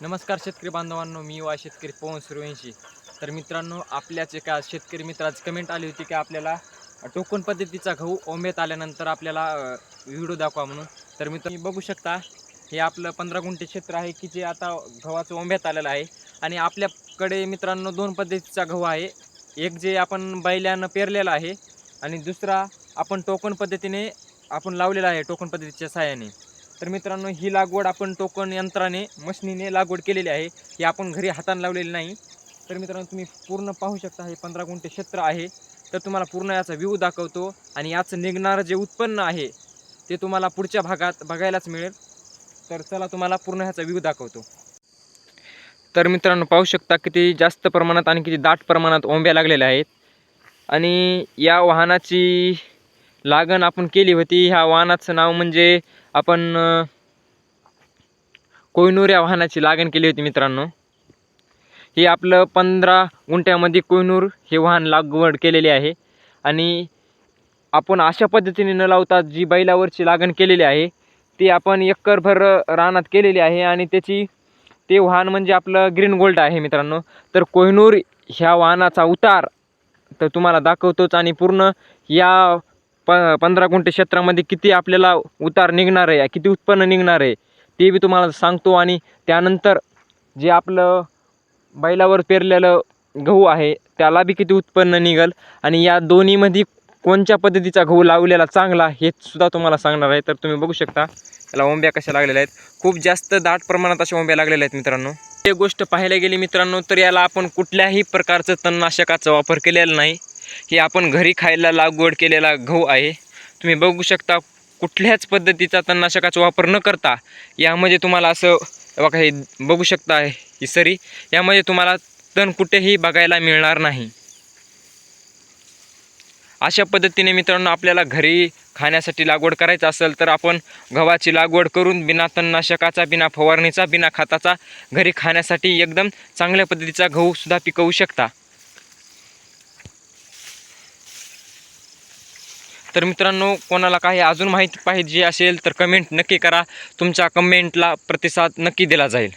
नमस्कार शेतकरी बांधवांनो मी वा शेतकरी पवन सूर्यवंशी तर मित्रांनो आपल्याच एका शेतकरी मित्राची कमेंट आली होती की आपल्याला टोकन पद्धतीचा गहू ओंब्यात आल्यानंतर आपल्याला व्हिडिओ दाखवा म्हणून. तर मी तुम्ही बघू शकता हे आपलं पंधरा गुंठे क्षेत्र आहे की जे आता गव्हाचं ओंब्यात आलेलं आहे. आणि आपल्याकडे मित्रांनो दोन पद्धतीचा गहू आहे. एक जे आपण बैल्यानं पेरलेला आहे आणि दुसरा आपण टोकन पद्धतीने आपण लावलेला आहे टोकन पद्धतीच्या सहाय्याने. तर मित्रांनो ही लागवड आपण टोकन यंत्राने मशनीने लागवड केलेली आहे. ही आपण घरी हाताने लावलेली नाही. तर मित्रांनो तुम्ही पूर्ण पाहू शकता हे पंधरा गुंठे क्षेत्र आहे. तर तुम्हाला पूर्ण याचा व्ह्यू दाखवतो आणि याचं निघणारं जे उत्पन्न आहे ते तुम्हाला पुढच्या भागात बघायलाच मिळेल. तर चला तुम्हाला पूर्ण ह्याचा व्ह्यू दाखवतो. तर मित्रांनो पाहू शकता किती जास्त प्रमाणात आणि किती दाट प्रमाणात ओंब्या लागलेल्या आहेत. आणि या वाहनाची लागण आपण केली होती. ह्या वाहनाचं नाव म्हणजे आपण कोयनूर या वाहनाची लागण केली होती मित्रांनो. हे आपलं पंधरा गुंठ्यामध्ये कोयनूर हे वाहन लागवड केलेली आहे. आणि आपण अशा पद्धतीने न लावता जी बैलावरची लागण केलेली आहे ती आपण एकरभर रानात केलेली आहे आणि त्याची ते वाहन म्हणजे आपलं ग्रीन गोल्ड आहे मित्रांनो. तर कोहिनूर ह्या वाहनाचा उतार तर तुम्हाला दाखवतोच आणि पूर्ण या प पंधरा गुंठे क्षेत्रामध्ये किती आपल्याला उतार निघणार आहे किती उत्पन्न निघणार आहे ते बी तुम्हाला सांगतो. आणि त्यानंतर जे आपलं बैलावर पेरलेलं गहू आहे त्याला बी किती उत्पन्न निघल. आणि या दोन्हीमध्ये कोणत्या पद्धतीचा गहू लावलेला चांगला हे सुद्धा तुम्हाला सांगणार आहे. तर तुम्ही बघू शकता याला ओंब्या कशा लागलेल्या आहेत. खूप जास्त दाट प्रमाणात अशा ओंब्या लागलेल्या आहेत मित्रांनो. ते गोष्ट पाहायला गेली मित्रांनो तर याला आपण कुठल्याही प्रकारचं तणनाशकाचा वापर केलेला नाही. हे आपण घरी खायला लागवड केलेला गहू आहे तुम्ही बघू शकता कुठल्याच पद्धतीचा तणनाशकाचा वापर न करता यामध्ये तुम्हाला असं बघा हे बघू शकता ही सरी यामध्ये तुम्हाला तण कुठेही बघायला मिळणार नाही. अशा पद्धतीने मित्रांनो आपल्याला घरी खाण्यासाठी लागवड करायचं असेल तर आपण गव्हाची लागवड करून बिना तणनाशकाचा बिना फवारणीचा बिना खताचा घरी खाण्यासाठी एकदम चांगल्या पद्धतीचा गहूसुद्धा पिकवू शकता. तर मित्रांनो कोणाला काही अजून माहिती पाहिजे असेल तर कमेंट नक्की करा. तुमच्या कमेंटला प्रतिसाद नक्की दिला जाईल.